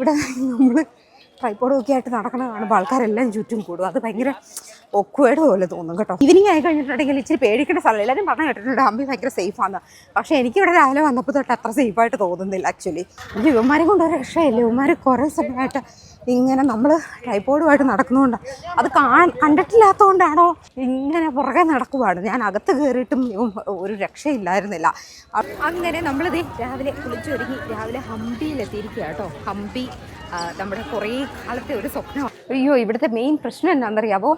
ഇവിടെ നമ്മൾ ട്രൈപ്പോഡ് ഒക്കെ ആയിട്ട് നടക്കണ കാണുമ്പോൾ ആൾക്കാരെല്ലാം ചുറ്റും കൂടും. അത് ഭയങ്കര ഒക്കുവേട് പോലെ തോന്നും കേട്ടോ. ഈവനിങ് ആയി കഴിഞ്ഞിട്ടുണ്ടെങ്കിൽ ഇച്ചിരി പേടിക്കേണ്ട സ്ഥലം എല്ലാവരും പറഞ്ഞു കേട്ടിട്ടുണ്ട് അമ്പി ഭയങ്കര സേഫാന്ന് പക്ഷേ എനിക്കിവിടെ രാവിലെ വന്നപ്പോൾ തൊട്ട് അത്ര സേഫായിട്ട് തോന്നുന്നില്ല ആക്ച്വലി എനിക്ക് ഇവന്മാരെ കൊണ്ട് ഒരു രക്ഷയില്ല. ഇവന്മാർ കുറേ സമയമായിട്ട് ഇങ്ങനെ നമ്മൾ ട്രൈപ്പോഡുമായിട്ട് നടക്കുന്നതുകൊണ്ട് അത് കാ കണ്ടിട്ടില്ലാത്തതുകൊണ്ടാണോ ഇങ്ങനെ പുറകെ നടക്കുവാണ്. ഞാൻ അകത്ത് കയറിയിട്ടും ഒരു രക്ഷയില്ലായിരുന്നില്ല. അങ്ങനെ നമ്മളിത് രാവിലെ കുളിച്ചൊരുങ്ങി. രാവിലെ ഹംപിയിലെത്തിയിരിക്കുക കേട്ടോ ഹംപി നമ്മുടെ കുറേ കാലത്തെ ഒരു സ്വപ്നമാണ് അയ്യോ ഇവിടുത്തെ മെയിൻ പ്രശ്നം എന്താണെന്നറിയാമോ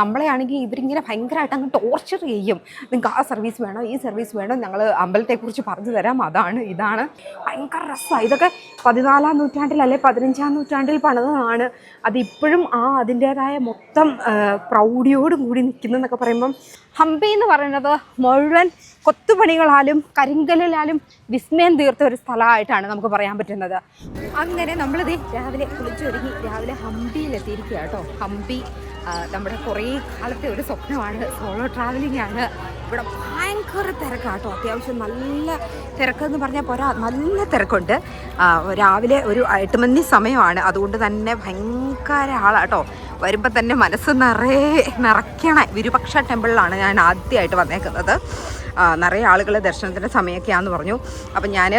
നമ്മളെയാണെങ്കിൽ ഇവരിങ്ങനെ ഭയങ്കരമായിട്ട് അങ്ങ് ടോർച്ചർ ചെയ്യും. നിങ്ങൾക്ക് ആ സർവീസ് വേണോ ഈ സർവീസ് വേണോ? ഞങ്ങൾ അമ്പലത്തെക്കുറിച്ച് പറഞ്ഞു തരാം. അതാണ് ഇതാണ്. ഭയങ്കര രസമാണ് ഇതൊക്കെ പതിനാലാം നൂറ്റാണ്ടിൽ അല്ലെ പതിനഞ്ചാം നൂറ്റാണ്ടിൽ പണിതാണ് അതിപ്പോഴും ആ അതിന്റേതായ മൊത്തം പ്രൗഢിയോടും കൂടി നിൽക്കുന്നതെന്നൊക്കെ പറയുമ്പം ഹംപി എന്ന് പറയുന്നത് മുഴുവൻ കൊത്തുപണികളാലും കരിങ്കലിലാലും വിസ്മയം തീർത്ത ഒരു സ്ഥലമായിട്ടാണ് നമുക്ക് പറയാൻ പറ്റുന്നത്. അങ്ങനെ നമ്മളിത് രാവിലെ കുളിച്ചൊരുങ്ങി രാവിലെ ഹംപിയിലെത്തിയിരിക്കുക കേട്ടോ ഹംപി നമ്മുടെ കുറേ കാലത്തെ ഒരു സ്വപ്നമാണ്. സോളോ ട്രാവലിംഗ് ആണ്. ഇവിടെ ഭയങ്കര തിരക്കാട്ടോ. അത്യാവശ്യം നല്ല തിരക്കെന്ന് പറഞ്ഞാൽ പോരാ നല്ല തിരക്കുണ്ട്. രാവിലെ ഒരു എട്ട് മണി സമയമാണ്. അതുകൊണ്ട് തന്നെ ഭയങ്കര ആളാട്ടോ. വരുമ്പോൾ തന്നെ മനസ്സ് നിറയെ നിറയ്ക്കണ വിരുപക്ഷ ടെമ്പിളിലാണ് ഞാൻ ആദ്യമായിട്ട് വന്നേക്കുന്നത്. നിറയെ ആളുകൾ ദർശനത്തിന്റെ സമയമൊക്കെയാണെന്ന് പറഞ്ഞു. അപ്പം ഞാൻ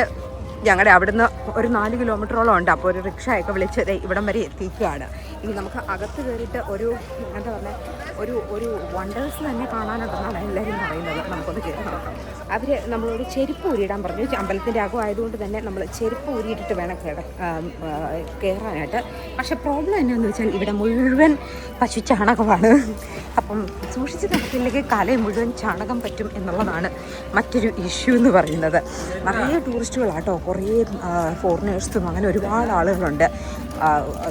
ഞങ്ങളുടെ അവിടുന്ന് ഒരു നാല് കിലോമീറ്ററോളം ഉണ്ട്. അപ്പോൾ ഒരു റിക്ഷയൊക്കെ വിളിച്ച് ഇവിടം വരെ എത്തിക്കുകയാണ്. ഇനി നമുക്ക് അകത്ത് കയറിയിട്ട് ഒരു എന്താ പറയുക ഒരു ഒരു വണ്ടേഴ്സ് തന്നെ കാണാനുണ്ടെന്നാണ് എല്ലാവരും പറയുന്നത്. നമുക്കൊന്ന് കയറി നോക്കാം. അവർ നമ്മളോട് ചെരുപ്പ് ഊരിയിടാൻ പറഞ്ഞു. അമ്പലത്തിന്റെ അകം ആയതുകൊണ്ട് തന്നെ നമ്മൾ ചെരുപ്പ് ഊരിയിട്ടിട്ട് വേണം കിട കയറാനായിട്ട് പക്ഷേ പ്രോബ്ലം എന്നാന്ന് വെച്ചാൽ ഇവിടെ മുഴുവൻ പശു ചാണകമാണ്. അപ്പം സൂക്ഷിച്ച് നടത്തില്ലെങ്കിൽ കലയെ മുഴുവൻ ചാണകം പറ്റും എന്നുള്ളതാണ് മറ്റൊരു ഇഷ്യൂ എന്ന് പറയുന്നത്. നിറയെ ടൂറിസ്റ്റുകളാട്ടോ കുറേ ഫോറിനേഴ്സും അങ്ങനെ ഒരുപാട് ആളുകളുണ്ട്.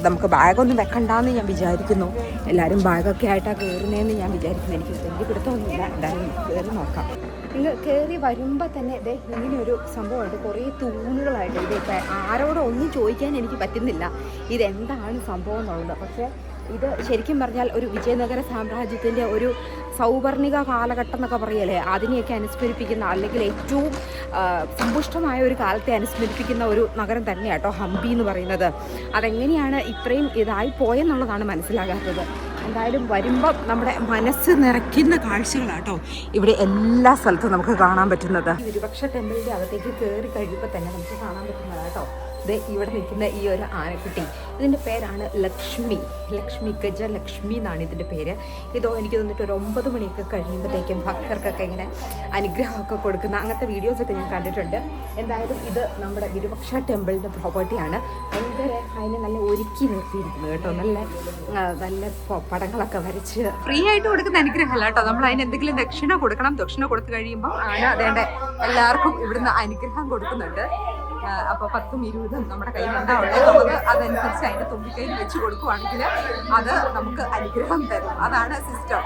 നമുക്ക് ബാഗൊന്നും വെക്കണ്ടെന്ന് ഞാൻ വിചാരിക്കുന്നു. എല്ലാവരും ബാഗൊക്കെ ആയിട്ടാണ് കയറുന്നതെന്ന് ഞാൻ വിചാരിക്കുന്നു. എനിക്ക് വലിയ പിടുത്തമൊന്നുമില്ല. എന്തായാലും കയറി നോക്കാം. ഇങ്ങ് കയറി വരുമ്പോൾ തന്നെ ഇതേ ഇങ്ങനെ ഒരു സംഭവമുണ്ട്. കുറേ തൂണുകളായിട്ട് ഇതൊക്കെ ആരോടും ഒന്നും ചോദിക്കാൻ എനിക്ക് പറ്റുന്നില്ല. ഇതെന്താണ് സംഭവം എന്നുള്ളത്. പക്ഷേ ഇത് ശരിക്കും പറഞ്ഞാൽ ഒരു വിജയനഗര സാമ്രാജ്യത്തിന്റെ ഒരു സൗവർണിക കാലഘട്ടം എന്നൊക്കെ പറയല്ലേ? അതിനെയൊക്കെ അനുസ്മരിപ്പിക്കുന്ന അല്ലെങ്കിൽ ഏറ്റവും സമ്പുഷ്ടമായ ഒരു കാലത്തെ അനുസ്മരിപ്പിക്കുന്ന ഒരു നഗരം തന്നെയാട്ടോ ഹംപി എന്ന് പറയുന്നത്. അതെങ്ങനെയാണ് ഇത്രയും ഇതായി പോയെന്നുള്ളതാണ് മനസ്സിലാകാത്തത്. എന്തായാലും വരുമ്പം നമ്മുടെ മനസ്സ് നിറയ്ക്കുന്ന കാഴ്ചകളാട്ടോ ഇവിടെ എല്ലാ സ്ഥലത്തും നമുക്ക് കാണാൻ പറ്റുന്നത്. ഒരുപക്ഷെ ടെമ്പിളിന്റെ അകത്തേക്ക് കയറി കഴിയുമ്പോൾ തന്നെ നമുക്ക് കാണാൻ പറ്റുന്നതാണ് ഇത് ഇവിടെ നിൽക്കുന്ന ഈ ഒരു ആനക്കുട്ടി. ഇതിന്റെ പേരാണ് ലക്ഷ്മി. ലക്ഷ്മി ഗജലക്ഷ്മി എന്നാണ് ഇതിന്റെ പേര്. ഇതോ എനിക്ക് തോന്നിട്ട് ഒരു ഒമ്പത് മണിയൊക്കെ കഴിയുമ്പോഴത്തേക്കും ഭക്തർക്കൊക്കെ ഇങ്ങനെ അനുഗ്രഹമൊക്കെ കൊടുക്കുന്ന അങ്ങനത്തെ വീഡിയോസൊക്കെ ഞാൻ കണ്ടിട്ടുണ്ട്. എന്തായാലും ഇത് നമ്മുടെ ഗിരുപക്ഷ ടെമ്പിളിന്റെ പ്രോപ്പർട്ടിയാണ്. ഭയങ്കര അതിനെ നല്ല ഒരുക്കി നിർത്തിയിരിക്കുന്നത് കേട്ടോ. നല്ല നല്ല പടങ്ങളൊക്കെ വരച്ച് ഫ്രീ ആയിട്ട് കൊടുക്കുന്ന അനുഗ്രഹമല്ല കേട്ടോ. നമ്മൾ അതിന് എന്തെങ്കിലും ദക്ഷിണ കൊടുക്കണം. ദക്ഷിണ കൊടുത്തു കഴിയുമ്പോൾ ആണ് അതേണ്ട എല്ലാവർക്കും ഇവിടുന്ന് അനുഗ്രഹം കൊടുക്കുന്നുണ്ട്. ആ, അപ്പൊ പത്തും ഇരുപതും നമ്മുടെ കയ്യിൽ ഉണ്ടാവുള്ളൂ നമുക്ക് അതനുസരിച്ച് അതിന്റെ തുമ്പിക്കൈയിൽ വെച്ച് കൊടുക്കുവാണെങ്കിൽ അത് നമുക്ക് അനുഗ്രഹം തരും. അതാണ് സിസ്റ്റം.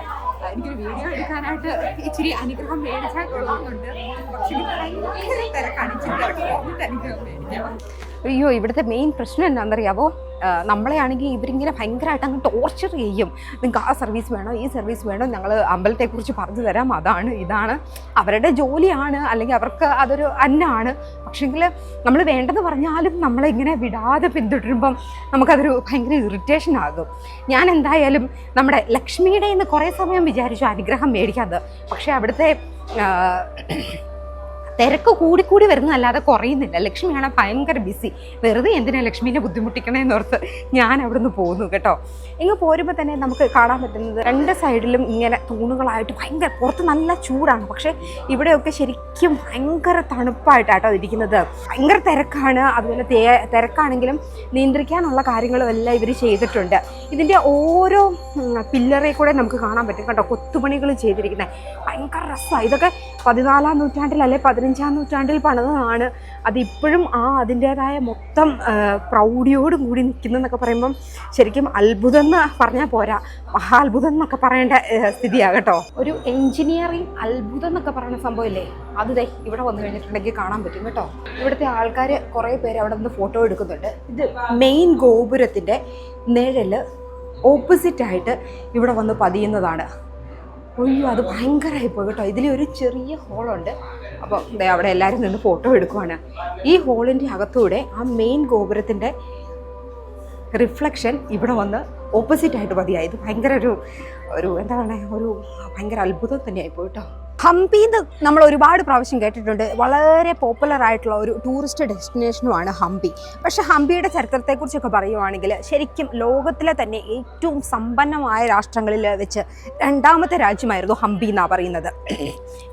എനിക്കൊരു വീഡിയോ എടുക്കാനായിട്ട് ഇച്ചിരി അനുഗ്രഹം മേടിച്ചാൽ കൊള്ളാമെന്നുണ്ട്. പക്ഷേ ഭയങ്കര തിരക്കാണ്. ഇച്ചിരി തിരക്ക്. അനുഗ്രഹം മേടിക്കാം. അയ്യോ ഇവിടുത്തെ മെയിൻ പ്രശ്നം എന്താണെന്നറിയാവോ? നമ്മളെയാണെങ്കിൽ ഇവരിങ്ങനെ ഭയങ്കരമായിട്ട് അങ്ങ് ടോർച്ചർ ചെയ്യും. നിങ്ങൾക്ക് ആ സർവീസ് വേണോ? ഈ സർവീസ് വേണോ? ഞങ്ങൾ അമ്പലത്തെക്കുറിച്ച് പറഞ്ഞു തരാം. അതാണ് ഇതാണ്. അവരുടെ ജോലിയാണ് അല്ലെങ്കിൽ അവർക്ക് അതൊരു അന്നാണ്. പക്ഷേങ്കിൽ നമ്മൾ വേണ്ടെന്ന് പറഞ്ഞാലും നമ്മളിങ്ങനെ വിടാതെ പിന്തുടരുമ്പം നമുക്കതൊരു ഭയങ്കര ഇറിറ്റേഷൻ ആകും. ഞാൻ എന്തായാലും നമ്മുടെ ലക്ഷ്മിയുടെ നിന്ന് കുറേ സമയം വിചാരിച്ചു അനുഗ്രഹം മേടിക്കാതെ പക്ഷേ അവിടുത്തെ തിരക്ക് കൂടിക്കൂടി വരുന്നതല്ലാതെ കുറയുന്നില്ല. ലക്ഷ്മിയാണ് ഭയങ്കര ബിസി വെറുതെ എന്തിനാ ലക്ഷ്മീനെ ബുദ്ധിമുട്ടിക്കണേന്ന് ഓർത്ത് ഞാൻ അവിടുന്ന് പോന്നു കേട്ടോ. ഇങ്ങ് പോരുമ്പോൾ തന്നെ നമുക്ക് കാണാൻ പറ്റുന്നത് രണ്ട് സൈഡിലും ഇങ്ങനെ തൂണുകളായിട്ട് ഭയങ്കര പുറത്ത് നല്ല ചൂടാണ്. പക്ഷേ ഇവിടെയൊക്കെ ശരിക്കും ഭയങ്കര തണുപ്പായിട്ടാട്ടോ ഇരിക്കുന്നത്. ഭയങ്കര തിരക്കാണ്. അതുപോലെ തിരക്കാണെങ്കിലും നിയന്ത്രിക്കാനുള്ള കാര്യങ്ങളും എല്ലാം ഇവർ ചെയ്തിട്ടുണ്ട്. ഇതിന്റെ ഓരോ പില്ലറെ കൂടെ നമുക്ക് കാണാൻ പറ്റും. കേട്ടോ കൊത്തുപണികൾ ചെയ്തിരിക്കുന്നത് ഭയങ്കര രസമാണ് ഇതൊക്കെ പതിനാലാം നൂറ്റാണ്ടിലല്ലേ പതിനഞ്ചാം നൂറ്റാണ്ടിൽ പണിതതാണ് അതിപ്പോഴും ആ അതിന്റേതായ മൊത്തം പ്രൗഢിയോടും കൂടി നിൽക്കുന്നതെന്നൊക്കെ പറയുമ്പം ശരിക്കും അത്ഭുതം എന്ന് പറഞ്ഞാൽ പോരാ. മഹാത്ഭുതം എന്നൊക്കെ പറയേണ്ട സ്ഥിതിയാകട്ടോ. ഒരു എൻജിനീയറിംഗ് അത്ഭുതം എന്നൊക്കെ പറയുന്ന സംഭവമില്ലേ? അത് ഇവിടെ വന്നു കഴിഞ്ഞിട്ടുണ്ടെങ്കിൽ കാണാൻ പറ്റും കേട്ടോ. ഇവിടുത്തെ ആൾക്കാർ കുറേ പേര് അവിടെ നിന്ന് ഫോട്ടോ എടുക്കുന്നുണ്ട്. ഇത് മെയിൻ ഗോപുരത്തിന്റെ നിഴൽ ഓപ്പോസിറ്റായിട്ട് ഇവിടെ വന്ന് പതിയുന്നതാണ്. അയ്യോ അത് ഭയങ്കരമായി പോയി കേട്ടോ. ഇതിൽ ഒരു ചെറിയ ഹോളുണ്ട്. അപ്പോൾ അവിടെ എല്ലാവരും നിന്ന് ഫോട്ടോ എടുക്കുവാണ്. ഈ ഹോളിന്റെ അകത്തൂടെ ആ മെയിൻ ഗോപുരത്തിന്റെ റിഫ്ലക്ഷൻ ഇവിടെ വന്ന് ഓപ്പോസിറ്റ് ആയിട്ട് മതിയായി ഇത് ഭയങ്കര ഒരു ഒരു എന്താ പറയുക ഒരു ഭയങ്കര അത്ഭുതം തന്നെയായി പോയിട്ടോ ഹംപിന്ന് നമ്മൾ ഒരുപാട് പ്രാവശ്യം കേട്ടിട്ടുണ്ട്. വളരെ പോപ്പുലർ ആയിട്ടുള്ള ഒരു ടൂറിസ്റ്റ് ഡെസ്റ്റിനേഷനുമാണ് ഹംപി. പക്ഷേ ഹംപിയുടെ ചരിത്രത്തെക്കുറിച്ചൊക്കെ പറയുവാണെങ്കിൽ ശരിക്കും ലോകത്തിലെ തന്നെ ഏറ്റവും സമ്പന്നമായ രാഷ്ട്രങ്ങളിൽ വെച്ച് രണ്ടാമത്തെ രാജ്യമായിരുന്നു ഹംപി എന്നാണ് പറയുന്നത്.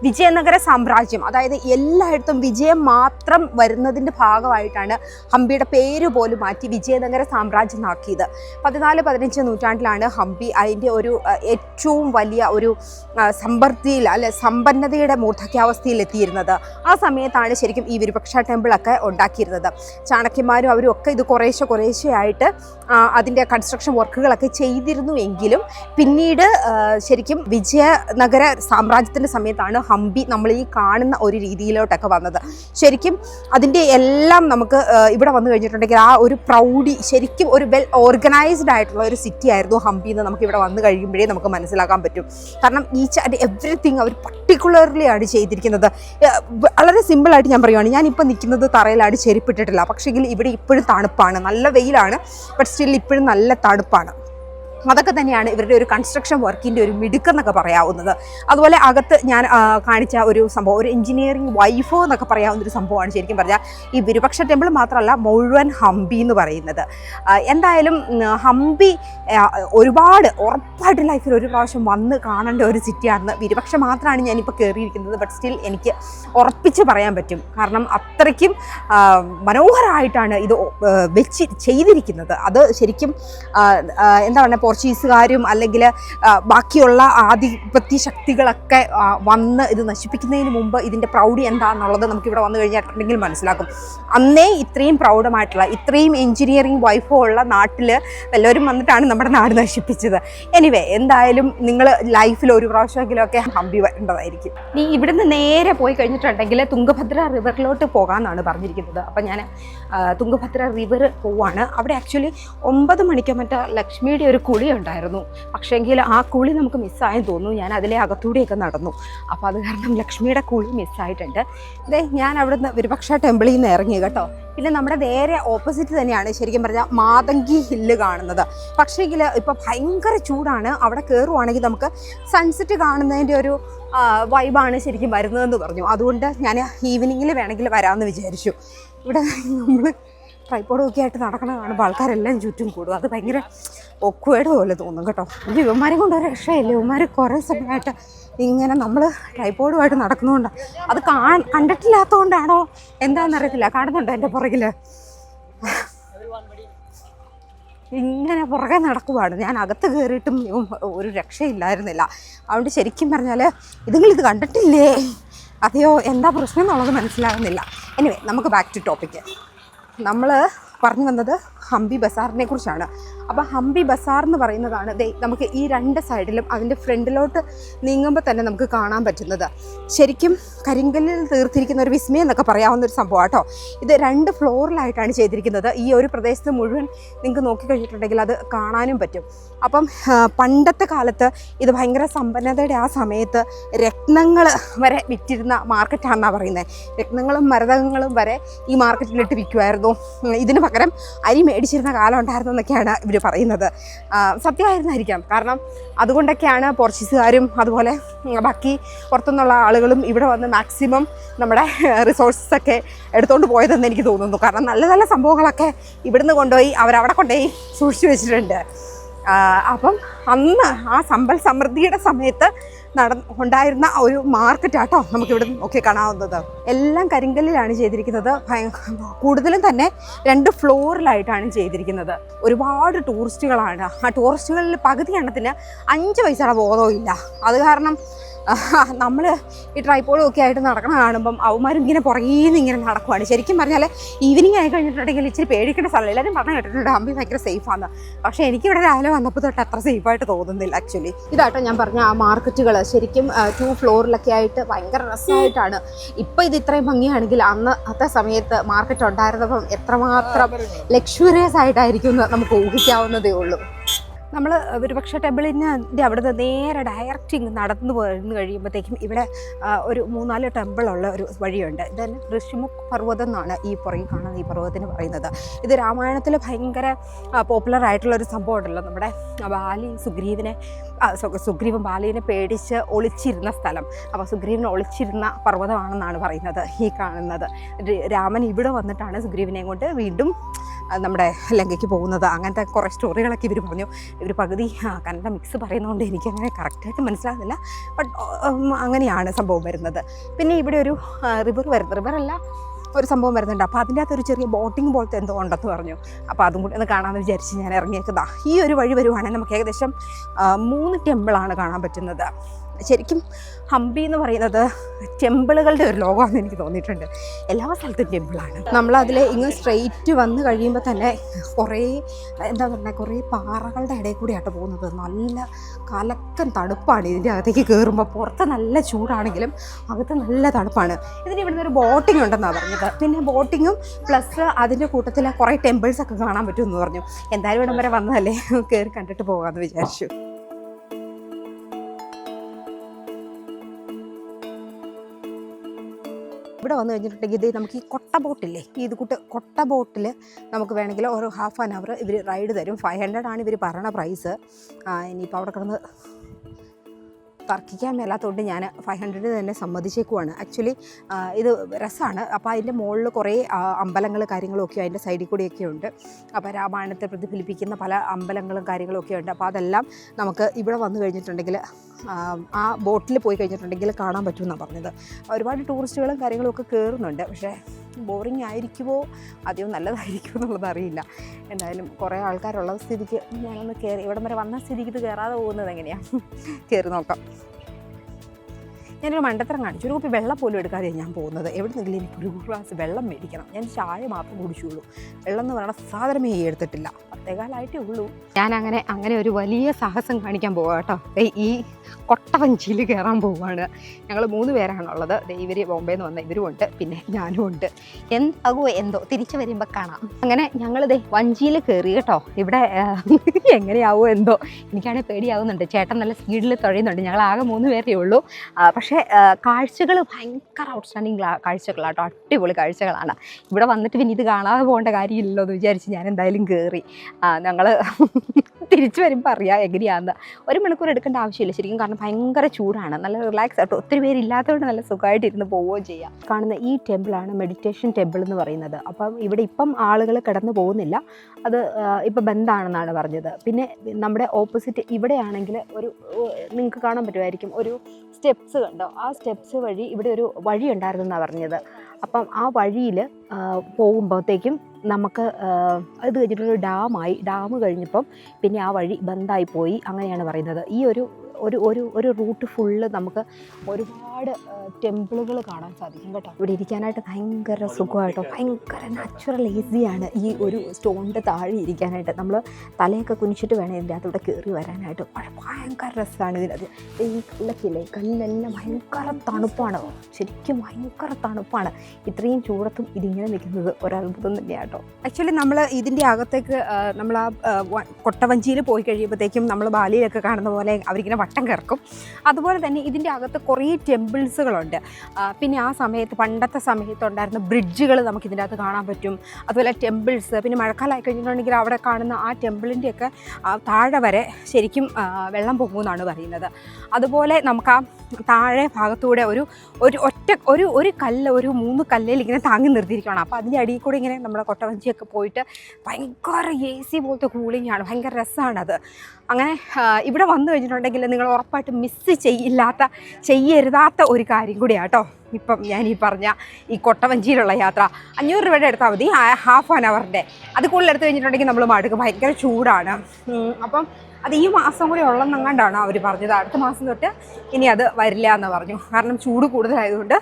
വിജയനഗര സാമ്രാജ്യം അതായത് എല്ലായിടത്തും വിജയം മാത്രം വരുന്നതിന്റെ ഭാഗമായിട്ടാണ് ഹംപിയുടെ പേര് പോലും മാറ്റി വിജയനഗര സാമ്രാജ്യം ആക്കിയത് പതിനാല് പതിനഞ്ച് നൂറ്റാണ്ടിലാണ് ഹംപി അതിന്റെ ഒരു ഏറ്റവും വലിയ ഒരു സമ്പർദ്ധിയിൽ അല്ലെ സമ്പന്നതയുടെ മൂർധക്യാവസ്ഥയിൽ എത്തിയിരുന്നത് ആ സമയത്താണ് ശരിക്കും ഈ വിരുപക്ഷ ടെമ്പിളൊക്കെ ഉണ്ടാക്കിയിരുന്നത്. ചാണക്യന്മാരും അവരും ഒക്കെ ഇത് കുറേശ്ശെ കുറേശ്ശെ ആയിട്ട് അതിന്റെ കൺസ്ട്രക്ഷൻ വർക്കുകളൊക്കെ ചെയ്തിരുന്നു എങ്കിലും പിന്നീട് ശരിക്കും വിജയനഗര സാമ്രാജ്യത്തിന്റെ സമയത്താണ് ഹംപി നമ്മൾ ഈ കാണുന്ന ഒരു രീതിയിലോട്ടൊക്കെ വന്നത്. ശരിക്കും അതിന്റെ എല്ലാം നമുക്ക് ഇവിടെ വന്നു കഴിഞ്ഞിട്ടുണ്ടെങ്കിൽ ആ ഒരു പ്രൗഡി ശരിക്കും ഒരു വെൽ ഓർഗനൈസ്ഡ് ആയിട്ടുള്ള ഒരു സിറ്റി ആയിരുന്നു ഹംപി എന്ന് നമുക്ക് ഇവിടെ വന്നു കഴിയുമ്പോഴേ നമുക്ക് മനസ്സിലാക്കാൻ പറ്റും. കാരണം ഈച്ച് ആൻഡ് എവറിത്തിങ് അവർ പർട്ടിക്കുലർലി ആണ് ചെയ്തിരിക്കുന്നത് വളരെ സിമ്പിളായിട്ട് ഞാൻ പറയുവാണ്. ഇപ്പം നിൽക്കുന്നത് തറയിലാണ് ചെരുപ്പിട്ടിട്ടില്ല. പക്ഷേങ്കിൽ ഇവിടെ ഇപ്പോഴും തണുപ്പാണ്. നല്ല വെയിലാണ് ബട്ട് സ്റ്റിൽ ഇപ്പോഴും നല്ല തണുപ്പാണ്. അതൊക്കെ തന്നെയാണ് ഇവരുടെ ഒരു കൺസ്ട്രക്ഷൻ വർക്കിന്റെ ഒരു മിടുക്കെന്നൊക്കെ പറയാവുന്നത്. അതുപോലെ അകത്ത് ഞാൻ കാണിച്ച ഒരു സംഭവം ഒരു എഞ്ചിനീയറിംഗ് വൈഫോ എന്നൊക്കെ പറയാവുന്ന ഒരു സംഭവമാണ് ശരിക്കും പറഞ്ഞാൽ ഈ വിരുപക്ഷ ടെമ്പിൾ മാത്രമല്ല മുഴുവൻ ഹംപി എന്ന് പറയുന്നത്. എന്തായാലും ഹംപി ഒരുപാട് ഉറപ്പായിട്ട് ലൈഫിൽ ഒരു പ്രാവശ്യം വന്ന് കാണേണ്ട ഒരു സിറ്റിയാണെന്ന് വിരുപക്ഷ മാത്രമാണ് ഞാനിപ്പോൾ കയറിയിരിക്കുന്നത് ബട്ട് സ്റ്റിൽ എനിക്ക് ഉറപ്പിച്ച് പറയാൻ പറ്റും. കാരണം അത്രയ്ക്കും മനോഹരമായിട്ടാണ് ഇത് വെച്ച് ചെയ്തിരിക്കുന്നത്. അത് ശരിക്കും എന്താണ് പറയുക പോർച്ചുഗീസുകാരും അല്ലെങ്കിൽ ബാക്കിയുള്ള ആധിപത്യ ശക്തികളൊക്കെ വന്ന് ഇത് നശിപ്പിക്കുന്നതിന് മുമ്പ് ഇതിന്റെ പ്രൗഢി എന്താണെന്നുള്ളത് നമുക്കിവിടെ വന്നു കഴിഞ്ഞിട്ടുണ്ടെങ്കിൽ മനസ്സിലാക്കും. അന്നേ ഇത്രയും പ്രൗഢമായിട്ടുള്ള ഇത്രയും എഞ്ചിനീയറിംഗ് വൈഫോ ഉള്ള നാട്ടിൽ എല്ലാവരും വന്നിട്ടാണ് നമ്മുടെ നാട് നശിപ്പിച്ചത്. എനിവേ എന്തായാലും നിങ്ങൾ ലൈഫിൽ ഒരു പ്രാവശ്യമെങ്കിലുമൊക്കെ ഹമ്പി വരേണ്ടതായിരിക്കും. നീ ഇവിടുന്ന് നേരെ പോയി കഴിഞ്ഞിട്ടുണ്ടെങ്കിൽ തുംഗഭദ്ര റിവറിലോട്ട് പോകാമെന്നാണ് പറഞ്ഞിരിക്കുന്നത്. അപ്പം ഞാൻ തുങ്കഭദ്ര റിവർ പോവാണ്. അവിടെ ആക്ച്വലി ഒമ്പത് മണിക്കോ മറ്റോ ലക്ഷ്മിയുടെ ഒരു കുളി ഉണ്ടായിരുന്നു. പക്ഷേങ്കിൽ ആ കുളി നമുക്ക് മിസ്സായെന്ന് തോന്നുന്നു. ഞാൻ അതിലെ അകത്തൂടെയൊക്കെ നടന്നു. അപ്പോൾ അത് കാരണം ലക്ഷ്മിയുടെ കുളി മിസ്സായിട്ടുണ്ട്. ഇതേ ഞാൻ അവിടുന്ന് വിരുപക്ഷ ടെമ്പിളിൽ നിന്ന് ഇറങ്ങി കേട്ടോ. പിന്നെ നമ്മുടെ നേരെ ഓപ്പോസിറ്റ് തന്നെയാണ് ശരിക്കും പറഞ്ഞാൽ മാതങ്കി ഹില്ല് കാണുന്നത്. പക്ഷേങ്കിൽ ഇപ്പോൾ ഭയങ്കര ചൂടാണ്. അവിടെ കയറുവാണെങ്കിൽ നമുക്ക് സൺസെറ്റ് കാണുന്നതിന്റെ ഒരു വൈബാണ് ശരിക്കും വരുന്നതെന്ന് പറഞ്ഞു. അതുകൊണ്ട് ഞാൻ ഈവനിങ്ങിൽ വേണമെങ്കിൽ വരാമെന്ന് വിചാരിച്ചു. ഇവിടെ നമ്മൾ ട്രൈപ്പോഡൊക്കെ ആയിട്ട് നടക്കണ കാണുമ്പോൾ ആൾക്കാരെല്ലാം ചുറ്റും കൂടും. അത് ഭയങ്കര ഒക്കുവേട് പോലെ തോന്നും കേട്ടോ. ഈ ഇവന്മാരെ കൊണ്ട് ഒരു രക്ഷയില്ല. ഇവന്മാർ കുറേ സമയമായിട്ട് ഇങ്ങനെ നമ്മൾ ട്രൈപ്പോഡുമായിട്ട് നടക്കുന്നതുകൊണ്ടാണ് അത് കാ കണ്ടിട്ടില്ലാത്തതുകൊണ്ടാണോ എന്താണെന്നറിയത്തില്ല കാണുന്നുണ്ടോ എന്റെ പുറകിൽ ഇങ്ങനെ പുറകെ നടക്കുവാണ്. ഞാൻ അകത്ത് കയറിയിട്ടും ഒരു രക്ഷയില്ലായിരുന്നില്ല. അതുകൊണ്ട് ശരിക്കും പറഞ്ഞാൽ ഇതുങ്ങളിത് കണ്ടിട്ടില്ലേ? അതെയോ? എന്താ പ്രശ്നം എന്നുള്ളത് മനസ്സിലാകുന്നില്ല എനിവേ നമുക്ക് ബാക്ക് ടു ടോപ്പിക്ക് നമ്മൾ പറഞ്ഞു വന്നത് ഹംപി ബസാറിനെ കുറിച്ചാണ്. അപ്പോൾ ഹംപി ബസാർ എന്ന് പറയുന്നതാണ് ദേ നമുക്ക് ഈ രണ്ട് സൈഡിലും അതിന്റെ ഫ്രണ്ടിലോട്ട് നീങ്ങുമ്പോൾ തന്നെ നമുക്ക് കാണാൻ പറ്റുന്നത്. ശരിക്കും കരിങ്കല്ലിൽ തീർത്തിരിക്കുന്ന ഒരു വിസ്മയം എന്നൊക്കെ പറയാവുന്ന ഒരു സംഭവം കേട്ടോ ഇത് രണ്ട് ഫ്ലോറിലായിട്ടാണ് ചെയ്തിരിക്കുന്നത്. ഈ ഒരു പ്രദേശത്ത് മുഴുവൻ നിങ്ങൾക്ക് നോക്കിക്കഴിഞ്ഞിട്ടുണ്ടെങ്കിൽ അത് കാണാനും പറ്റും. അപ്പം പണ്ടത്തെ കാലത്ത് ഇത് ഭയങ്കര സമ്പന്നതയുടെ ആ സമയത്ത് രത്നങ്ങൾ വരെ വിറ്റിരുന്ന മാർക്കറ്റാണെന്നാണ് പറയുന്നത് രത്നങ്ങളും മരതകങ്ങളും വരെ ഈ മാർക്കറ്റിലിട്ട് വിൽക്കുമായിരുന്നു ഇതിന് പകരം അരി മേടിച്ചിരുന്ന കാലം ഉണ്ടായിരുന്നു എന്നൊക്കെയാണ് ഇവർ പറയുന്നത് സത്യമായിരുന്നായിരിക്കാം. കാരണം അതുകൊണ്ടൊക്കെയാണ് പോർച്ചുഗീസുകാരും അതുപോലെ ബാക്കി പുറത്തുനിന്നുള്ള ആളുകളും ഇവിടെ വന്ന് മാക്സിമം നമ്മുടെ റിസോഴ്സസ് ഒക്കെ എടുത്തുകൊണ്ട് പോയതെന്ന് എനിക്ക് തോന്നുന്നു. കാരണം നല്ല നല്ല സംഭവങ്ങളൊക്കെ ഇവിടുന്ന് കൊണ്ടുപോയി അവരവിടെ കൊണ്ടുപോയി സൂക്ഷിച്ചു വെച്ചിട്ടുണ്ട്. അപ്പം അന്ന് ആ സമ്പൽ സമൃദ്ധിയുടെ സമയത്ത് നട ഉണ്ടായിരുന്ന ഒരു മാർക്കറ്റ് ആട്ടോ നമുക്കിവിടെ ഒക്കെ കാണാവുന്നത്. എല്ലാം കരിങ്കല്ലിലാണ് ചെയ്തിരിക്കുന്നത്. കൂടുതലും തന്നെ രണ്ട് ഫ്ലോറിലായിട്ടാണ് ചെയ്തിരിക്കുന്നത്. ഒരുപാട് ടൂറിസ്റ്റുകളാണ്. ആ ടൂറിസ്റ്റുകളിൽ പകുതി എണ്ണത്തിന് അഞ്ച് പൈസയുടെ ബോധവും ഇല്ല അത് കാരണം നമ്മൾ ഈ ട്രൈപ്പോളും ഒക്കെ ആയിട്ട് നടക്കണ കാണുമ്പം അവന്മാരും ഇങ്ങനെ പുറകേ ഇങ്ങനെ നടക്കുവാണ്. ശരിക്കും പറഞ്ഞാൽ ഈവനിങ് ആയി കഴിഞ്ഞിട്ടുണ്ടെങ്കിൽ ഇച്ചിരി പേടിക്കേണ്ട സ്ഥലം എല്ലാവരും പറഞ്ഞു കേട്ടിട്ടുണ്ട് അമ്പി ഭയങ്കര സേഫാണ് പക്ഷേ എനിക്കിവിടെ രാവിലെ വന്നപ്പോൾ തൊട്ട് അത്ര സേഫായിട്ട് തോന്നുന്നില്ല ആക്ച്വലി ഇതാട്ടോ ഞാൻ പറഞ്ഞ ആ മാർക്കറ്റുകൾ ശരിക്കും ടു ഫ്ലോറിലൊക്കെ ആയിട്ട് ഭയങ്കര രസമായിട്ടാണ് ഇപ്പം ഇത് ഇത്രയും ഭംഗിയാണെങ്കിൽ അന്ന് അത്തെ സമയത്ത് മാർക്കറ്റ് ഉണ്ടായിരുന്നപ്പം എത്രമാത്രം ലക്ഷറിയസ് ആയിട്ടായിരിക്കും എന്ന് നമുക്ക് ഊഹിക്കാവുന്നതേ ഉള്ളൂ. നമ്മൾ ഒരുപക്ഷെ ടെമ്പിളിന്റെ അവിടെ നിന്ന് നേരെ ഡയറക്റ്റ് ഇങ്ങ് നടന്നു പോയിരുന്നു കഴിയുമ്പോഴത്തേക്കും ഇവിടെ ഒരു മൂന്നാൽ ടെമ്പിളുള്ള ഒരു വഴിയുണ്ട്. തന്നെ ഋഷിമുഖ് പർവതം എന്നാണ് ഈ പുറകിൽ കാണുന്ന ഈ പർവതത്തിന് പറയുന്നത്. ഇത് രാമായണത്തിൽ ഭയങ്കര പോപ്പുലർ ആയിട്ടുള്ള ഒരു സംഭവം ഉണ്ടല്ലോ നമ്മുടെ ബാലി സുഗ്രീവിനെ സുഗ്രീവൻ ബാലിനെ പേടിച്ച് ഒളിച്ചിരുന്ന സ്ഥലം. അപ്പോൾ സുഗ്രീവൻ ഒളിച്ചിരുന്ന പർവതമാണെന്നാണ് പറയുന്നത് ഈ കാണുന്നത്. രാമൻ ഇവിടെ വന്നിട്ടാണ് സുഗ്രീവനെ കൊണ്ട് വീണ്ടും നമ്മുടെ ലങ്കയ്ക്ക് പോകുന്നത്. അങ്ങനത്തെ കുറേ സ്റ്റോറികളൊക്കെ ഇവർ പറഞ്ഞു. ഇവർ പകുതി കന്നഡ മിക്സ് പറയുന്നതുകൊണ്ട് എനിക്കങ്ങനെ കറക്റ്റായിട്ട് മനസ്സിലാകുന്നില്ല ബട്ട് അങ്ങനെയാണ് സംഭവം വരുന്നത്. പിന്നെ ഇവിടെ ഒരു റിവർ വരുന്നത് റിവറല്ല ഒരു സംഭവം വരുന്നുണ്ട്. അപ്പോൾ അതിന്റെ അകത്ത് ഒരു ചെറിയ ബോട്ടിംഗ് പോലത്തെ എന്തോ ഉണ്ടെന്ന് പറഞ്ഞു. അപ്പോൾ അതും കൂടി ഒന്ന് കാണാമെന്ന് വിചാരിച്ച് ഞാൻ ഇറങ്ങിയേക്കുന്നതാണ് ഈ ഒരു വഴി വരുവാണെങ്കിൽ നമുക്ക് ഏകദേശം മൂന്ന് ടെമ്പിളാണ് കാണാൻ പറ്റുന്നത്. ശരിക്കും ഹംപി എന്ന് പറയുന്നത് ടെമ്പിളുകളുടെ ഒരു ലോകമാണെന്ന് എനിക്ക് തോന്നിയിട്ടുണ്ട്. എല്ലാ സ്ഥലത്തും ടെമ്പിളാണ്. നമ്മളതിൽ ഇങ്ങ് സ്ട്രെയിറ്റ് വന്ന് കഴിയുമ്പോൾ തന്നെ കുറേ എന്താ പറയുക കുറേ പാറകളുടെ ഇടയിൽ കൂടിയാട്ടോ പോകുന്നത്. നല്ല കലക്കൻ തണുപ്പാണ് ഇതിന്റെ അകത്തേക്ക് കയറുമ്പോൾ പുറത്ത് നല്ല ചൂടാണെങ്കിലും അകത്ത് നല്ല തണുപ്പാണ്. ഇതിന് ഇവിടുന്ന് ഒരു ബോട്ടിംഗ് ഉണ്ടെന്നാണ് പറഞ്ഞത്. പിന്നെ ബോട്ടിങ്ങും പ്ലസ് അതിന്റെ കൂട്ടത്തിൽ കുറേ ടെമ്പിൾസ് ഒക്കെ കാണാൻ പറ്റുമെന്ന് പറഞ്ഞു. എന്തായാലും ഇവിടം വരെ വന്നതല്ലേ? കയറി കണ്ടിട്ട് പോകാമെന്ന് വിചാരിച്ചു. ഇവിടെ വന്നു കഴിഞ്ഞിട്ടുണ്ടെങ്കിൽ ഇത് നമുക്ക് ഈ കൊട്ട ബോട്ടില്ലേ ഈ ഇത് കൂട്ട് കൊട്ട ബോട്ടിൽ നമുക്ക് വേണമെങ്കിൽ ഒരു ഹാഫ് ആൻ അവർ ഇവർ റൈഡ് തരും. ഫൈവ് ഹൺഡ്രഡ് ആണ് ഇവർ പറയണ പ്രൈസ് ഇനിയിപ്പോൾ അവിടെ കിടന്ന് തർക്കിക്കാൻ മേലാത്തതുകൊണ്ട് ഞാൻ ഫൈവ് ഹൺഡ്രഡ് തന്നെ സമ്മതിച്ചേക്കുവാണ്. ആക്ച്വലി ഇത് രസമാണ് അപ്പോൾ അതിന്റെ മുകളിൽ കുറേ അമ്പലങ്ങൾ കാര്യങ്ങളൊക്കെ അതിന്റെ സൈഡിൽ കൂടിയൊക്കെ ഉണ്ട്. അപ്പോൾ രാമായണത്തെ പ്രതിഫലിപ്പിക്കുന്ന പല അമ്പലങ്ങളും കാര്യങ്ങളൊക്കെ ഉണ്ട്. അപ്പോൾ അതെല്ലാം നമുക്ക് ഇവിടെ വന്നു കഴിഞ്ഞിട്ടുണ്ടെങ്കിൽ ആ, ബോട്ടിൽ പോയി കഴിഞ്ഞിട്ടുണ്ടെങ്കിൽ കാണാൻ പറ്റുമെന്നാണ് പറഞ്ഞത്. ഒരുപാട് ടൂറിസ്റ്റുകളും കാര്യങ്ങളും ഒക്കെ കയറുന്നുണ്ട് പക്ഷേ ബോറിംഗ് ആയിരിക്കുമോ? അധികം നല്ലതായിരിക്കുമോ എന്നുള്ളത് അറിയില്ല. എന്തായാലും കുറേ ആൾക്കാരുള്ള സ്ഥിതിക്ക് ഞാനൊന്ന് കയറി ഇവിടം വരെ വന്ന സ്ഥിതിക്ക് ഇത് കയറാതെ പോകുന്നത് എങ്ങനെയാണ് കയറി നോക്കാം. ഞാനൊരു മണ്ടത്തരം കാണിച്ചു. ഒരു കുപ്പി വെള്ളം പോലും എടുക്കാതെ ഞാൻ പോകുന്നത്. എവിടെന്നെങ്കിലും എനിക്ക് ഒരു ഗ്ലാസ് വെള്ളം മേടിക്കണം. ഞാൻ ചായ മാത്രം കുടിച്ചുള്ളൂ. വെള്ളം എന്ന് പറയുന്ന സാധനമേ എടുത്തിട്ടില്ല. പത്തേകാലായിട്ടേ ഉള്ളൂ. ഞാൻ അങ്ങനെ അങ്ങനെ ഒരു വലിയ സാഹസം കാണിക്കാൻ പോവാം കേട്ടോ. ഈ കൊട്ടവഞ്ചിയിൽ കയറാൻ പോവുകയാണ് ഞങ്ങൾ മൂന്ന് പേരാണുള്ളത്. ഇവർ ബോംബെയിൽ നിന്ന് വന്ന ഇവരും ഉണ്ട്. പിന്നെ ഞാനും ഉണ്ട്. എന്താകുമോ എന്തോ തിരിച്ചു വരുമ്പോൾ കാണാം. അങ്ങനെ ഞങ്ങൾ ദേ വഞ്ചിയിൽ കയറി കേട്ടോ. ഇവിടെ എങ്ങനെയാവോ എന്തോ. എനിക്കാണെങ്കിൽ പേടിയാവുന്നുണ്ട്. ചേട്ടൻ നല്ല സ്പീഡിൽ തുഴയുന്നുണ്ട്. ഞങ്ങൾ ആകെ മൂന്ന് പേരേ ഉള്ളൂ. ആ, പക്ഷേ കാഴ്ചകൾ ഭയങ്കര ഔട്ട്സ്റ്റാൻഡിങ് കാഴ്ചകളാട്ടോ. അടിപൊളി കാഴ്ചകളാണ്. ഇവിടെ വന്നിട്ട് പിന്നെ ഇത് കാണാതെ പോകേണ്ട കാര്യമില്ലല്ലോ എന്ന് വിചാരിച്ച് ഞാൻ എന്തായാലും കയറി ഞങ്ങൾ തിരിച്ചു വരുമ്പോൾ അറിയാം എങ്ങനെയാണെന്ന് ഒരു മണിക്കൂർ എടുക്കേണ്ട ആവശ്യമില്ല ശരിക്കും. കാരണം ഭയങ്കര ചൂടാണ്. നല്ല റിലാക്സ് ആയിട്ട് ഒത്തിരി പേര് ഇല്ലാത്തതുകൊണ്ട് നല്ല സുഖമായിട്ട് ഇരുന്ന് പോവുകയും ചെയ്യാം. കാണുന്ന ഈ ടെമ്പിളാണ് മെഡിറ്റേഷൻ ടെമ്പിൾ എന്ന് പറയുന്നത്. അപ്പം ഇവിടെ ഇപ്പം ആളുകൾ കിടന്നു പോകുന്നില്ല. അത് ഇപ്പം ബന്ധാണെന്നാണ് പറഞ്ഞത്. പിന്നെ നമ്മുടെ ഓപ്പോസിറ്റ് ഇവിടെയാണെങ്കിൽ ഒരു നിങ്ങൾക്ക് കാണാൻ പറ്റുമായിരിക്കും. ഒരു സ്റ്റെപ്സ് കണ്ടോ? ആ സ്റ്റെപ്സ് വഴി ഇവിടെ ഒരു വഴി ഉണ്ടായിരുന്നു എന്നാണ് പറഞ്ഞത്. അപ്പം ആ വഴിയിൽ പോകുമ്പോഴത്തേക്കും നമുക്ക് അത് കഴിഞ്ഞിട്ടൊരു ഡാമായി ഡാം കഴിഞ്ഞപ്പം പിന്നെ ആ വഴി ബന്ധായി പോയി അങ്ങനെയാണ് പറയുന്നത്. ഈ ഒരു ഒരു ഒരു ഒരു റൂട്ട് ഫുള്ള് നമുക്ക് ഒരുപാട് ടെമ്പിളുകൾ കാണാൻ സാധിക്കും കേട്ടോ. ഇവിടെ ഇരിക്കാനായിട്ട് ഭയങ്കര സുഖമായിട്ടോ ഭയങ്കര നാച്ചുറൽ ഈസിയാണ് ഈ ഒരു സ്റ്റോണിന്റെ താഴെ ഇരിക്കാനായിട്ട്. നമ്മൾ തലയൊക്കെ കുനിച്ചിട്ട് വേണം ഇതിന്റെ അകത്തൂടെ കയറി വരാനായിട്ട്. ഭയങ്കര രസമാണ് ഇതിനകത്ത്. ഈ കല്ലൊക്കെ കല്ലെല്ലാം ഭയങ്കര തണുപ്പാണ്. ശരിക്കും ഭയങ്കര തണുപ്പാണ്. ഇത്രയും ചൂടത്തും ഇതിങ്ങനെ നിൽക്കുന്നത് ഒരത്ഭുതം തന്നെയാണ് കേട്ടോ. ആക്ച്വലി നമ്മൾ ഇതിന്റെ അകത്തേക്ക് നമ്മൾ ആ, കൊട്ടവഞ്ചിയിൽ പോയി കഴിയുമ്പോഴത്തേക്കും നമ്മൾ ബാലിയിലൊക്കെ കാണുന്ന പോലെ അവരിങ്ങനെ വട്ടം കിറക്കും. അതുപോലെ തന്നെ ഇതിന്റെ അകത്ത് കുറേ ടെമ്പിൾസുകളുണ്ട്. പിന്നെ ആ സമയത്ത് പണ്ടത്തെ സമയത്തുണ്ടായിരുന്ന ബ്രിഡ്ജുകൾ നമുക്ക് ഇതിന്റെ അകത്ത് കാണാൻ പറ്റും. അതുപോലെ ടെമ്പിൾസ് പിന്നെ മഴക്കാലമായി കഴിഞ്ഞിട്ടുണ്ടെങ്കിൽ അവിടെ കാണുന്ന ആ ടെമ്പിളിന്റെയൊക്കെ താഴെ വരെ ശരിക്കും വെള്ളം പോകുമെന്നാണ് പറയുന്നത്. അതുപോലെ നമുക്ക് ആ താഴെ ഭാഗത്തൂടെ ഒരു ഒരു ഒറ്റ ഒരു ഒരു കല്ല് ഒരു മൂന്ന് കല്ലിൽ ഇങ്ങനെ താങ്ങി നിർത്തിയിരിക്കുകയാണ്. അപ്പോൾ അതിന്റെ അടിയിൽ കൂടെ ഇങ്ങനെ നമ്മുടെ കൊട്ടവഞ്ചിയൊക്കെ പോയിട്ട് ഭയങ്കര എ സി പോലത്തെ കൂളിംഗ് ആണ് ഭയങ്കര രസമാണത്. അങ്ങനെ ഇവിടെ വന്നു കഴിഞ്ഞിട്ടുണ്ടെങ്കിൽ നിങ്ങൾ ഉറപ്പായിട്ടും മിസ്സ് ചെയ്യില്ലാത്ത ചെയ്യരുതാത്ത ഒരു കാര്യം കൂടിയാണ് കേട്ടോ ഇപ്പം ഞാൻ ഈ പറഞ്ഞ ഈ കൊട്ടവഞ്ചിയിലുള്ള യാത്ര. അഞ്ഞൂറ് രൂപയുടെ എടുത്താൽ മതി. ഹാഫ് ആൻ അവറിന്റെ. അത് കൂടുതൽ എടുത്തു കഴിഞ്ഞിട്ടുണ്ടെങ്കിൽ നമ്മൾ മടുക്കും ഭയങ്കര ചൂടാണ്. അപ്പം അത് ഈ മാസം കൂടി ഉള്ളെന്നങ്ങാണ്ടാണ് അവർ പറഞ്ഞത്. അടുത്ത മാസം തൊട്ട് ഇനി അത് വരില്ല എന്ന് പറഞ്ഞു. കാരണം ചൂട് കൂടുതലായതുകൊണ്ട്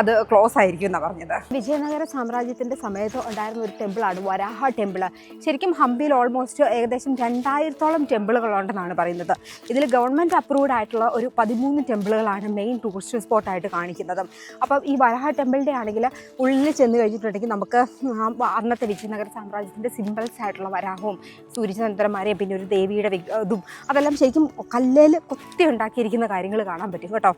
അത് ക്ലോസ് ആയിരിക്കും എന്നാണ് പറഞ്ഞത്. വിജയനഗര സാമ്രാജ്യത്തിന്റെ സമയത്ത് ഉണ്ടായിരുന്ന ഒരു ടെമ്പിളാണ് വരാഹ ടെമ്പിൾ ശരിക്കും ഹംപിയിൽ ഓൾമോസ്റ്റ് ഏകദേശം രണ്ടായിരത്തോളം ടെമ്പിളുകളുണ്ടെന്നാണ് പറയുന്നത്. ഇതിൽ ഗവൺമെന്റ് അപ്രൂവ്ഡ് ആയിട്ടുള്ള ഒരു പതിമൂന്ന് ടെമ്പിളുകളാണ് മെയിൻ ടൂറിസ്റ്റ് സ്പോട്ടായിട്ട് കാണിക്കുന്നത്. അപ്പം ഈ വരാഹ ടെമ്പിളിന്റെ ആണെങ്കിൽ ഉള്ളിൽ ചെന്ന് കഴിഞ്ഞിട്ടുണ്ടെങ്കിൽ നമുക്ക് അന്നത്തെ വിജയനഗര സാമ്രാജ്യത്തിന്റെ സിമ്പിൾസ് ആയിട്ടുള്ള വരാഹവും സൂര്യചന്ദ്രന്മാരെയും പിന്നെ ഒരു ദേവിയുടെ വിഗ് അതെല്ലാം ശരിക്കും കല്ലേൽ കൊത്തി ഉണ്ടാക്കിയിരിക്കുന്ന കാര്യങ്ങൾ കാണാൻ പറ്റും കേട്ടോ.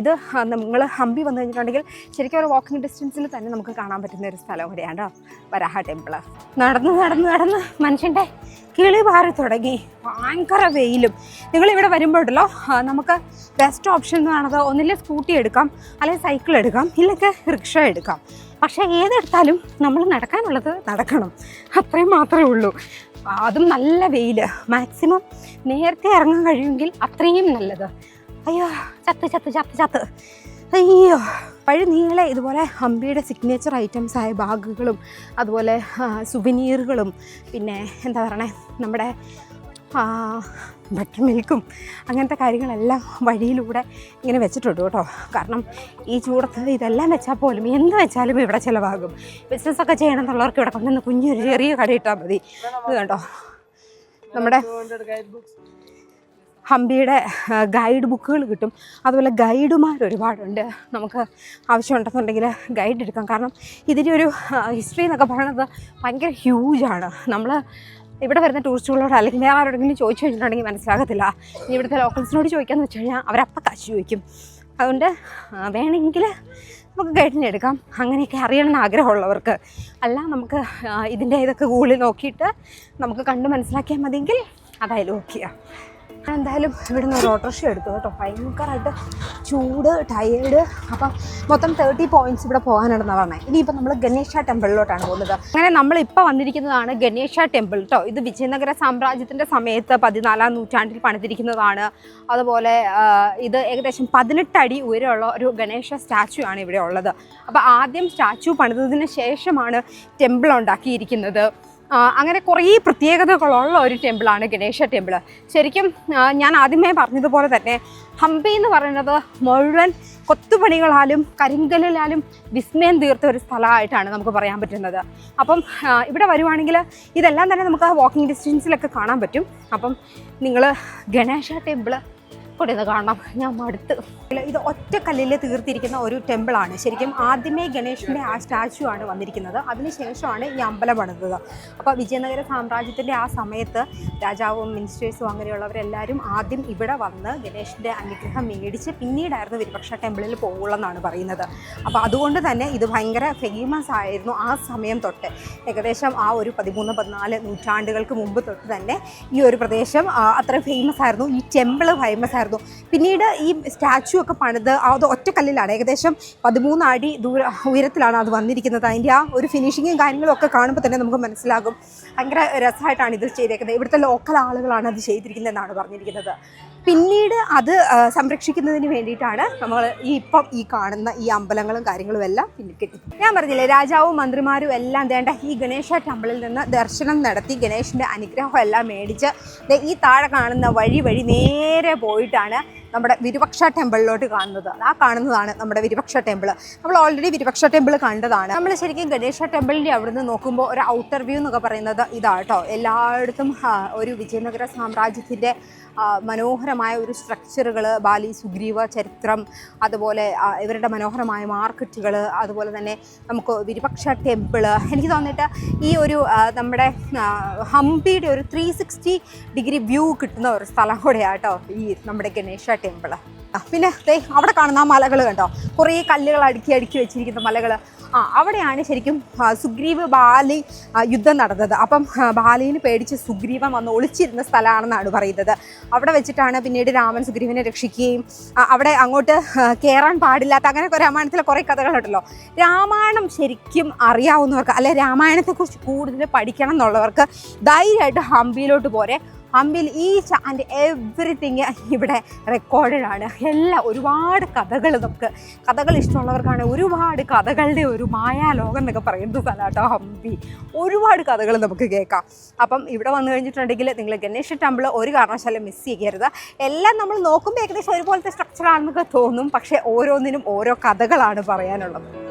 ഇത് നിങ്ങൾ ഹംപി വന്നു കഴിഞ്ഞിട്ടുണ്ടെങ്കിൽ ശരിക്കും ഒരു വാക്കിംഗ് ഡിസ്റ്റൻസിൽ തന്നെ നമുക്ക് കാണാൻ പറ്റുന്ന ഒരു സ്ഥലം കൂടിയാണ് വരാഹ ടെമ്പിൾ നടന്ന് നടന്ന് നടന്ന്. മനുഷ്യന്റെ കിളി പാറി തുടങ്ങി. ഭയങ്കര വെയിലും. നിങ്ങളിവിടെ ഉണ്ടല്ലോ നമുക്ക് ബെസ്റ്റ് ഓപ്ഷൻ എന്ന് പറയുന്നത് ഒന്നില്ലേ സ്കൂട്ടി എടുക്കാം അല്ലെങ്കിൽ സൈക്കിൾ എടുക്കാം ഇല്ലെങ്കിൽ റിക്ഷ എടുക്കാം. പക്ഷേ ഏതെടുത്താലും നമ്മൾ നടക്കാനുള്ളത് നടക്കണം. അത്രയും മാത്രമേ ഉള്ളൂ. അതും നല്ല വെയിൽ മാക്സിമം നേരത്തെ ഇറങ്ങാൻ കഴിയുമെങ്കിൽ അത്രയും നല്ലത്. അയ്യോ ചത്ത് ചത്ത് ചത്ത് ചത്ത്. അയ്യോ. പഴു നീളെ ഇതുപോലെ ഹംപിയുടെ സിഗ്നേച്ചർ ഐറ്റംസ് ആയ ബാഗുകളും അതുപോലെ സുവനീറുകളും പിന്നെ എന്താ പറയണേ നമ്മുടെ ബട്ടർ മിൽക്കും അങ്ങനത്തെ കാര്യങ്ങളെല്ലാം വഴിയിലൂടെ ഇങ്ങനെ വെച്ചിട്ടുണ്ട് കേട്ടോ. കാരണം ഈ ചൂടത്ത് ഇതെല്ലാം വെച്ചാൽ പോലും എന്ത് വെച്ചാലും ഇവിടെ ചിലവാകും. ബിസിനസ്സൊക്കെ ചെയ്യണം എന്നുള്ളവർക്ക് ഇവിടെ കൊണ്ടുവന്ന് കുഞ്ഞൊരു ചെറിയ കട ഇട്ടാൽ മതി. ഇത് കണ്ടോ? നമ്മുടെ ഹംപിയുടെ ഗൈഡ് ബുക്കുകൾ കിട്ടും. അതുപോലെ ഗൈഡുമാർ ഒരുപാടുണ്ട്. നമുക്ക് ആവശ്യമുണ്ടെന്നുണ്ടെങ്കിൽ ഗൈഡ് എടുക്കാം. കാരണം ഇതിന്റെ ഒരു ഹിസ്റ്ററി എന്നൊക്കെ പറയുന്നത് ഭയങ്കര ഹ്യൂജാണ് നമ്മൾ ഇവിടെ വരുന്ന ടൂറിസ്റ്റുകളോട് അല്ലെങ്കിൽ വേറെ ആരോടെങ്കിലും ചോദിച്ചു കഴിഞ്ഞിട്ടുണ്ടെങ്കിൽ മനസ്സിലാകത്തില്ല. ഇനി ഇവിടുത്തെ ലോക്കൽസിനോട് ചോദിക്കാമെന്ന് വെച്ച് കഴിഞ്ഞാൽ അവരപ്പം കാശ് ചോദിക്കും. അതുകൊണ്ട് വേണമെങ്കിൽ നമുക്ക് ഗൈഡിനെ എടുക്കാം. അങ്ങനെയൊക്കെ അറിയണമെന്ന് ആഗ്രഹമുള്ളവർക്ക് അല്ല നമുക്ക് ഇതിന്റെ ഇതൊക്കെ ഗൂഗിളിൽ നോക്കിയിട്ട് നമുക്ക് കണ്ട് മനസ്സിലാക്കിയാൽ മതിയെങ്കിൽ അതായാലും ഓക്കെയാണ് ഞാൻ എന്തായാലും ഇവിടുന്ന് ഒരു ഓട്ടോറിക്ഷ എടുത്തു കേട്ടോ. ഭയങ്കരമായിട്ട് ചൂട് ടയേർഡ് അപ്പം മൊത്തം തേർട്ടി പോയിന്റ്സ് ഇവിടെ പോകാനുണ്ടെന്ന് പറഞ്ഞത് ഇനിയിപ്പോൾ നമ്മൾ ഗണേശ ടെമ്പിളിലോട്ടാണ് പോകുന്നത്. അങ്ങനെ നമ്മളിപ്പോൾ വന്നിരിക്കുന്നതാണ് ഗണേശ ടെമ്പിൾ കേട്ടോ ഇത് വിജയനഗര സാമ്രാജ്യത്തിന്റെ സമയത്ത് പതിനാലാം നൂറ്റാണ്ടിൽ പണിതിരിക്കുന്നതാണ്. അതുപോലെ ഇത് ഏകദേശം പതിനെട്ടടി ഉയരമുള്ള ഒരു ഗണേശ സ്റ്റാച്ചു ആണ് ഇവിടെ ഉള്ളത്. അപ്പോൾ ആദ്യം സ്റ്റാച്ചു പണിതതിന് ശേഷമാണ് ടെമ്പിൾ ഉണ്ടാക്കിയിരിക്കുന്നത്. അങ്ങനെ കുറേ പ്രത്യേകതകളുള്ള ഒരു ടെമ്പിളാണ് ഗണേശ ടെമ്പിൾ ശരിക്കും ഞാൻ ആദ്യമേ പറഞ്ഞതുപോലെ തന്നെ ഹംപി എന്ന് പറയുന്നത് മുഴുവൻ കൊത്തുപണികളാലും കരിങ്കലിലാലും വിസ്മയം തീർത്ത ഒരു സ്ഥലമായിട്ടാണ് നമുക്ക് പറയാൻ പറ്റുന്നത്. അപ്പം ഇവിടെ വരുവാണെങ്കിൽ ഇതെല്ലാം തന്നെ നമുക്ക് വാക്കിംഗ് ഡിസ്റ്റൻസിലൊക്കെ കാണാൻ പറ്റും. അപ്പം നിങ്ങൾ ഗണേശ ടെമ്പിൾ കൂടെ ഒന്ന് കാണണം. ഞാൻ മടുത്ത്. ഇത് ഒറ്റ കല്ലിൽ തീർത്തിരിക്കുന്ന ഒരു ടെമ്പിൾ ആണ്. ശരിക്കും ആദ്യമേ ഗണേശന്റെ ആ സ്റ്റാച്ചു ആണ് വന്നിരിക്കുന്നത്. അതിനുശേഷമാണ് ഈ അമ്പലം പണിതത്. അപ്പോൾ വിജയനഗര സാമ്രാജ്യത്തിന്റെ ആ സമയത്ത് രാജാവും മിനിസ്റ്റേഴ്സും അങ്ങനെയുള്ളവരെല്ലാവരും ആദ്യം ഇവിടെ വന്ന് ഗണേശന്റെ അനുഗ്രഹം മേടിച്ച് പിന്നീടായിരുന്നു വിരുപക്ഷ ടെമ്പിളിൽ പോകുള്ളെന്നാണ് പറയുന്നത്. അപ്പോൾ അതുകൊണ്ട് തന്നെ ഇത് ഭയങ്കര ഫേമസ് ആയിരുന്നു ആ സമയം തൊട്ട്. ഏകദേശം ആ ഒരു പതിമൂന്ന് പതിനാല് നൂറ്റാണ്ടുകൾക്ക് മുമ്പ് തൊട്ട് തന്നെ ഈ ഒരു പ്രദേശം അത്ര ഫേമസ് ആയിരുന്നു. ഈ ടെമ്പിൾ ഫേമസ് ആയിരുന്നു. പിന്നീട് ഈ സ്റ്റാച്ചു ഒക്കെ പണിത് അത് ഒറ്റക്കല്ലിലാണ് ഏകദേശം പതിമൂന്ന് അടി ദൂര ഉയരത്തിലാണ് അത് വന്നിരിക്കുന്നത്. അതിന്റെ ആ ഒരു ഫിനിഷിങ്ങും കാര്യങ്ങളും ഒക്കെ കാണുമ്പോൾ തന്നെ നമുക്ക് മനസ്സിലാകും. ഭയങ്കര രസമായിട്ടാണ് ഇത് ചെയ്തേക്കുന്നത്. ഇവിടുത്തെ ലോക്കൽ ആളുകളാണ് അത് ചെയ്തിരിക്കുന്നതെന്നാണ് പറഞ്ഞിരിക്കുന്നത്. പിന്നീട് അത് സംരക്ഷിക്കുന്നതിന് വേണ്ടിയിട്ടാണ് നമ്മൾ ഈ ഇപ്പം ഈ കാണുന്ന ഈ അമ്പലങ്ങളും കാര്യങ്ങളും എല്ലാം പിന്നെ കിട്ടി. ഞാൻ പറഞ്ഞില്ലേ രാജാവും മന്ത്രിമാരും എല്ലാം വേണ്ട ഈ ഗണേശ ടെമ്പിളിൽ നിന്ന് ദർശനം നടത്തി ഗണേശന്റെ അനുഗ്രഹം എല്ലാം മേടിച്ച് ഈ താഴെ കാണുന്ന വഴി വഴി നേരെ പോയിട്ടാണ് നമ്മുടെ വിരുപക്ഷ ടെമ്പിളിലോട്ട് കാണുന്നത്. ആ കാണുന്നതാണ് നമ്മുടെ വിരുപക്ഷ ടെമ്പിൾ നമ്മൾ ഓൾറെഡി വിരുപക്ഷ ടെമ്പിൾ കണ്ടതാണ്. നമ്മൾ ശരിക്കും ഗണേശ ടെമ്പിളിന്റെ അവിടുന്ന് നോക്കുമ്പോൾ ഒരു ഔട്ടർ വ്യൂ എന്നൊക്കെ പറയുന്നത് ഇതാട്ടോ എല്ലായിടത്തും ഒരു വിജയനഗര സാമ്രാജ്യത്തിന്റെ മനോഹരമായ ഒരു സ്ട്രക്ചറുകൾ ബാലി സുഗ്രീവ ചരിത്രം അതുപോലെ ഇവരുടെ മനോഹരമായ മാർക്കറ്റുകൾ അതുപോലെ തന്നെ നമുക്ക് വിരുപക്ഷ ടെമ്പിൾ എനിക്ക് തോന്നിയിട്ട് ഈ ഒരു നമ്മുടെ ഹംപിയുടെ ഒരു ത്രീ സിക്സ്റ്റി ഡിഗ്രി വ്യൂ കിട്ടുന്ന ഒരു സ്ഥലം കൂടെയാട്ടോ ഈ നമ്മുടെ ഗണേശ ടെമ്പിൾ പിന്നെ ദേ അവിടെ കാണുന്ന ആ മലകൾ കണ്ടോ? കുറേ കല്ലുകൾ അടുക്കി അടുക്കി വെച്ചിരിക്കുന്ന മലകൾ ആ അവിടെയാണ് ശരിക്കും സുഗ്രീവ് ബാലി യുദ്ധം നടന്നത്. അപ്പം ബാലിന് പേടിച്ച് സുഗ്രീവൻ വന്ന് ഒളിച്ചിരുന്ന സ്ഥലമാണെന്നാണ് പറയുന്നത്. അവിടെ വെച്ചിട്ടാണ് പിന്നീട് രാമൻ സുഗ്രീവനെ രക്ഷിക്കുകയും അവിടെ അങ്ങോട്ട് കയറാൻ പാടില്ലാത്ത അങ്ങനെയൊക്കെ രാമായണത്തിലെ കുറേ കഥകളുണ്ടല്ലോ. രാമായണം ശരിക്കും അറിയാവുന്നവർക്ക് അല്ലെ രാമായണത്തെക്കുറിച്ച് കൂടുതൽ പഠിക്കണം എന്നുള്ളവർക്ക് ധൈര്യമായിട്ട് ഹംപിയിലോട്ട് പോരെ. ഹംപിയിൽ ഈച്ച് ആൻഡ് എവറിത്തിങ് ഇവിടെ റെക്കോർഡഡ് ആണ്. എല്ലാം ഒരുപാട് കഥകൾ നമുക്ക് കഥകൾ ഇഷ്ടമുള്ളവർക്കാണ് ഒരുപാട് കഥകളുടെ ഒരു മായാലോകം എന്നൊക്കെ പറയുന്ന സ്ഥലമാട്ടോ ഹംപി ഒരുപാട് കഥകൾ നമുക്ക് കേൾക്കാം. അപ്പം ഇവിടെ വന്നു കഴിഞ്ഞിട്ടുണ്ടെങ്കിൽ നിങ്ങൾ ഗണേശ ടെമ്പിൾ ഒരു കാരണവശാലും മിസ് ചെയ്യരുത്. എല്ലാം നമ്മൾ നോക്കുമ്പോൾ ഏകദേശം ഒരുപോലത്തെ സ്ട്രക്ചറാണെന്നൊക്കെ തോന്നും. പക്ഷേ ഓരോന്നിനും ഓരോ കഥകളാണ് പറയാനുള്ളത്.